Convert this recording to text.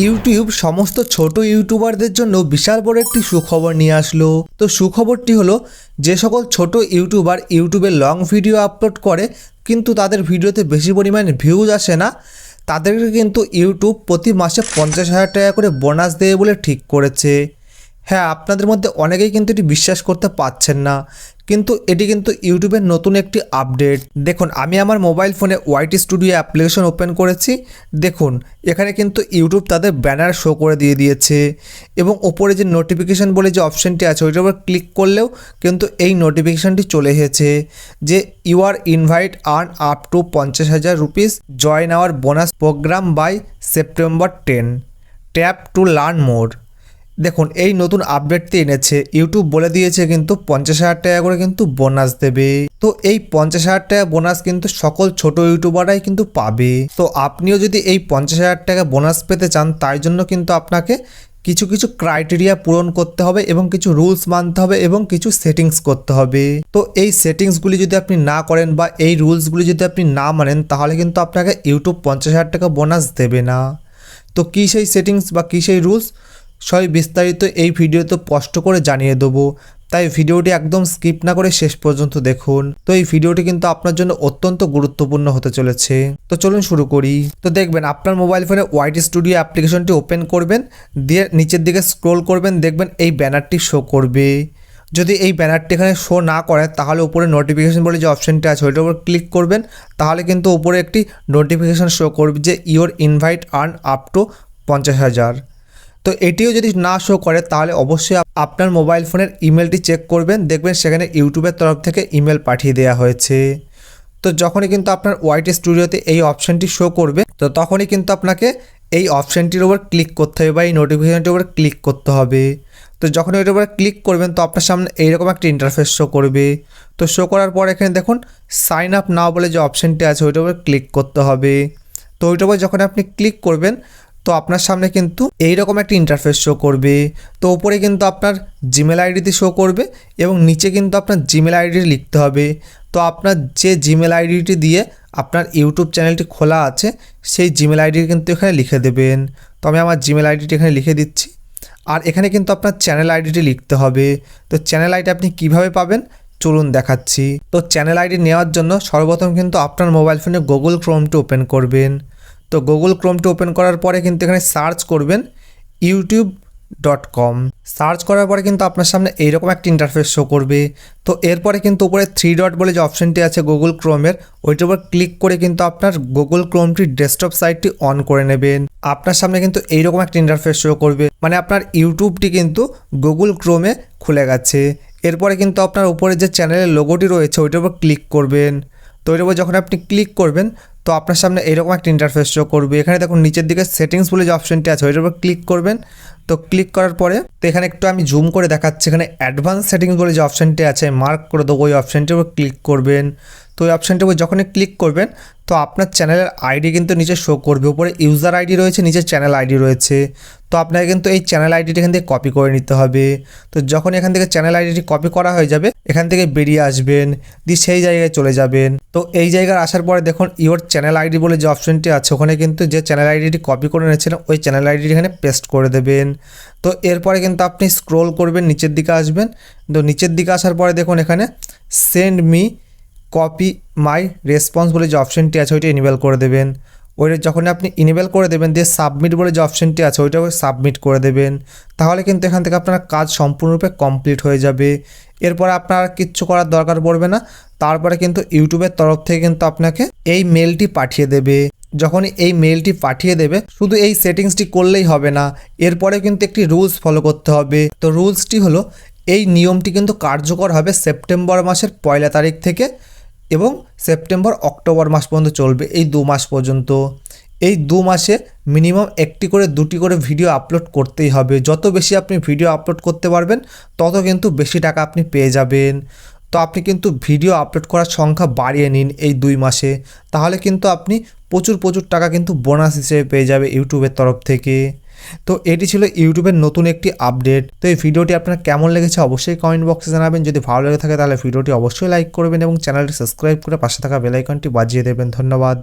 YouTube সমস্ত ছোট ইউটিউবারদের জন্য বিশাল বড় একটি সুখবর নিয়ে আসলো। তো সুখবরটি হলো, যে সকল ছোট ইউটিউবার ইউটিউবে লং ভিডিও আপলোড করে, কিন্তু তাদের ভিডিওতে বেশি পরিমাণে ভিউজ আসে না, তাদেরকে কিন্তু ইউটিউব প্রতি মাসে পঞ্চাশ হাজার টাকা করে বোনাস দেবে বলে ঠিক করেছে। হ্যাঁ আপনাদের মধ্যে অনেকেই কিন্তু এটি বিশ্বাস করতে পারছেন না। কিন্তু এটি কিন্তু ইউটিউবের নতুন একটি আপডেট দেখুন, আমি আমার মোবাইল ফোনে ওয়াইটি স্টুডিও অ্যাপ্লিকেশন ওপেন করেছি। দেখুন, এখানে কিন্তু ইউটিউব তাদের ব্যানার শো করে দিয়ে দিয়েছে। এবং ওপরে যে নোটিফিকেশান বলে যে অপশানটি আছে, ওইটার উপর ক্লিক করলেও কিন্তু এই নোটিফিকেশানটি চলে এসেছে যে you are invite earn up to পঞ্চাশ হাজার rupees join our bonus program by September ten tap to learn more দেখুন, এই নতুন আপডেটটি এনেছে। ইউটিউব বলে দিয়েছে কিন্তু পঞ্চাশ হাজার টাকা করে কিন্তু বোনাস দেবে। তো এই পঞ্চাশ হাজার টাকা বোনাস কিন্তু সকল ছোট ইউটিউবাররাই কিন্তু পাবে। তো আপনিও যদি এই পঞ্চাশ হাজার টাকা বোনাস পেতে চান, তাই জন্য কিন্তু আপনাকে কিছু কিছু ক্রাইটেরিয়া পূরণ করতে হবে এবং কিছু রুলস মানতে হবে এবং কিছু সেটিংস করতে হবে। তো এই সেটিংসগুলি যদি আপনি না করেন বা এই রুলসগুলি যদি আপনি না মানেন, তাহলে কিন্তু আপনাকে ইউটিউব পঞ্চাশ হাজার টাকা বোনাস দেবে না। তো কী সেই সেটিংস বা কী সেই রুলস সবই বিস্তারিত এই ভিডিওতে স্পষ্ট করে জানিয়ে দেবো। তাই ভিডিওটি একদম স্কিপ না করে শেষ পর্যন্ত দেখুন। তো এই ভিডিওটি কিন্তু আপনার জন্য অত্যন্ত গুরুত্বপূর্ণ হতে চলেছে। তো চলুন শুরু করি। তো দেখবেন, আপনার মোবাইল ফোনে ওয়াইট স্টুডিও অ্যাপ্লিকেশনটি ওপেন করবেন, দিয়ে নিচের দিকে স্ক্রোল করবেন, দেখবেন এই ব্যানারটি শো করবে। যদি এই ব্যানারটি এখানে শো না করে, তাহলে উপরে নোটিফিকেশন বলে যে অপশানটি আছে, ওইটার উপর ক্লিক করবেন, তাহলে কিন্তু উপরে একটি নোটিফিকেশান শো করবে যে your invite earn up to পঞ্চাশ হাজার। তো এটিও যদি না শো করে, তাহলে অবশ্যই আপ- আপনার মোবাইল ফোনের ইমেলটি চেক করবেন, দেখবেন সেখানে ইউটিউবের তরফ থেকে ইমেল পাঠিয়ে দেওয়া হয়েছে। তো যখনই কিন্তু আপনার ওয়াইটি স্টুডিওতে এই অপশানটি শো করবে, তো তখনই কিন্তু আপনাকে এই অপশানটির উপর ক্লিক করতে হবে বা এই নোটিফিকেশানটির উপর ক্লিক করতে হবে। তো যখন ওইটার উপর ক্লিক করবেন, তো আপনার সামনে এইরকম একটা ইন্টারফেস শো করবে। তো শো করার পর এখানে দেখুন সাইন আপ নাও বলে যে অপশানটি আছে, ওইটার উপর ক্লিক করতে হবে। তো ওইটার উপর যখন আপনি ক্লিক করবেন তো আপনার সামনে কিন্তু এইরকম একটা ইন্টারফেস শো করবে। তো ওপরে কিন্তু আপনার জিমেল আইডিতে শো করবে এবং নিচে কিন্তু আপনার জিমেল আইডি লিখতে হবে। তো আপনার যে জিমেল আইডিটি দিয়ে আপনার ইউটিউব চ্যানেলটি খোলা আছে, সেই জিমেল আইডি কিন্তু এখানে লিখে দেবেন। তো আমি আমার জিমেল আইডিটি এখানে লিখে দিচ্ছি। আর এখানে কিন্তু আপনার চ্যানেল আইডিটি লিখতে হবে। তো চ্যানেল আইডি আপনি কীভাবে পাবেন? চলুন দেখাচ্ছি। তো চ্যানেল আইডি নেওয়ার জন্য সর্বপ্রথম কিন্তু আপনার মোবাইল ফোনে গুগল ক্রোমটি ওপেন করবেন। তো গুগল ক্রোমটি ওপেন করার পরে কিন্তু এখানে সার্চ করবেন ইউটিউব ডট কম সার্চ করার পরে কিন্তু আপনার সামনে এইরকম একটা ইন্টারফেস শো করবে। তো এরপরে কিন্তু উপরে থ্রি ডট বলে যে অপশনটি আছে গুগল ক্রোমের ওইটার উপর ক্লিক করে কিন্তু আপনার গুগল ক্রোমটির ডেস্কটপ সাইটটি অন করে নেবেন। আপনার সামনে কিন্তু এইরকম একটা ইন্টারফেস শো করবে। মানে আপনার ইউটিউবটি কিন্তু গুগল ক্রোমে খুলে গেছে। এরপরে কিন্তু আপনার উপরে যে চ্যানেলের লোগোটি রয়েছে, ওইটার উপর ক্লিক করবেন। তো এর উপর যখন আপনি ক্লিক করবেন, তো আপনার সামনে এরকম একটা ইন্টারফেস শো করবে। এখানে দেখুন নিচের দিকে সেটিংস বলে যে অপশনটি আছে, ওইটার উপর ক্লিক করবেন। তো ক্লিক করার পরে, তো এখানে একটু আমি জুম করে দেখাচ্ছি। এখানে অ্যাডভান্স সেটিংস বলে যে অপশনটি আছে মার্ক করে দেবো ওই অপশনটির উপর ক্লিক করবেন। তো ওই অপশনটির উপর যখনই ক্লিক করবেন, তো আপনার চ্যানেলের আইডি কিন্তু নিচে শো করবে। উপরে ইউজার আইডি রয়েছে, নিচে চ্যানেল আইডি রয়েছে। তো আপনাকে কিন্তু এই চ্যানেল আইডিটি এখান থেকে কপি করে নিতে হবে। তো যখন এখান থেকে চ্যানেল আইডিটি কপি করা হয়ে যাবে, এখান থেকে বেরিয়ে আসবেন, দিয়ে সেই জায়গায় চলে যাবেন। তো এই জায়গায় আসার পরে দেখুন ইওর চ্যানেল আইডি বলে যে অপশনটি আছে, ওখানে কিন্তু যে চ্যানেল আইডিটি কপি করে নিয়েছিলেন ওই চ্যানেল আইডিটি এখানে পেস্ট করে দেবেন। তো এরপরে কিন্তু আপনি স্ক্রোল করবেন, নিচের দিকে আসবেন। তো নিচের দিকে আসার পরে দেখুন এখানে send me copy my response বলে যে অপশনটি আছে, ওইটা ইনেবল করে দেবেন। ওইটা যখন আপনি ইনেবল করে দেবেন, দিয়ে সাবমিট বলে যে অপশনটি আছে ওইটা সাবমিট করে দেবেন। তাহলে কিন্তু এখান থেকে আপনার কাজ সম্পূর্ণরূপে কমপ্লিট হয়ে যাবে। এরপরে আপনার কিচ্ছু করার দরকার পড়বে না। তারপরে কিন্তু ইউটিউবের তরফ থেকে কিন্তু আপনাকে এই মেলটি পাঠিয়ে দেবে। যখনই এই মেলটি পাঠিয়ে দেবে, শুধু এই সেটিংসটি করলেই হবে না, এরপরে কিন্তু একটি রুলস ফলো করতে হবে। তো রুলসটি হলো, এই নিয়মটি কিন্তু কার্যকর হবে সেপ্টেম্বর মাসের পয়লা তারিখ থেকে। এবং সেপ্টেম্বর, অক্টোবর মাস পর্যন্ত চলবে। এই দু মাস পর্যন্ত। এই দু মাসে মিনিমাম একটি করে, দুটি করে ভিডিও আপলোড করতেই হবে। যত বেশি আপনি ভিডিও আপলোড করতে পারবেন, তত কিন্তু বেশি টাকা আপনি পেয়ে যাবেন। তো আপনি কিন্তু ভিডিও আপলোড করার সংখ্যা বাড়িয়ে নিন এই দুই মাসে। তাহলে কিন্তু আপনি প্রচুর প্রচুর টাকা কিন্তু বোনাস হিসেবে পেয়ে যাবে ইউটিউবের তরফ থেকে। তো এটি ছিল ইউটিউবের নতুন একটি আপডেট। তো এই ভিডিওটি আপনার কেমন লেগেছে অবশ্যই কমেন্ট বক্সে জানাবেন। যদি ভালো লেগে থাকে তাহলে ভিডিওটি অবশ্যই লাইক করবেন এবং চ্যানেলটি সাবস্ক্রাইব করে পাশে থাকা বেলাইকনটি বাজিয়ে দেবেন। ধন্যবাদ।